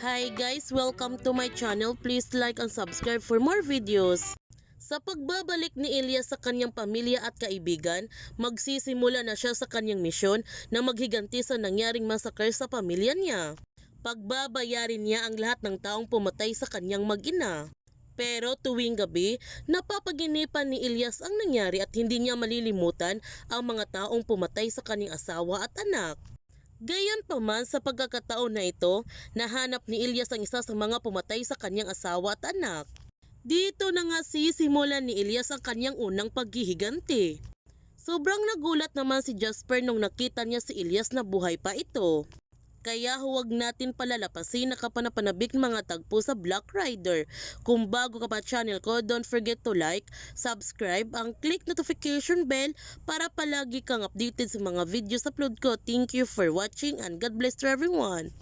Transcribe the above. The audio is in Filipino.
Hi guys, welcome to my channel. Please like and subscribe for more videos. Sa pagbabalik ni Elias sa kanyang pamilya at kaibigan, magsisimula na siya sa kanyang misyon na maghiganti sa nangyaring massacre sa pamilya niya. Pagbabayarin niya ang lahat ng taong pumatay sa kanyang mag-ina. Pero tuwing gabi, napapaginipan ni Elias ang nangyari at hindi niya malilimutan ang mga taong pumatay sa kanyang asawa at anak. Gayon pa man sa pagkakataon na ito, nahanap ni Elias ang isa sa mga pumatay sa kanyang asawa at anak. Dito na nga sisimulan ni Elias ang kanyang unang paghihiganti. Sobrang nagulat naman si Jasper nung nakita niya si Elias na buhay pa ito. Kaya huwag natin palalapasin na kapanapanabik mga tagpo sa Black Rider. Kung bago ka pa channel ko, don't forget to like, subscribe, ang click notification bell para palagi kang updated sa mga videos upload ko. Thank you for watching and God bless to everyone.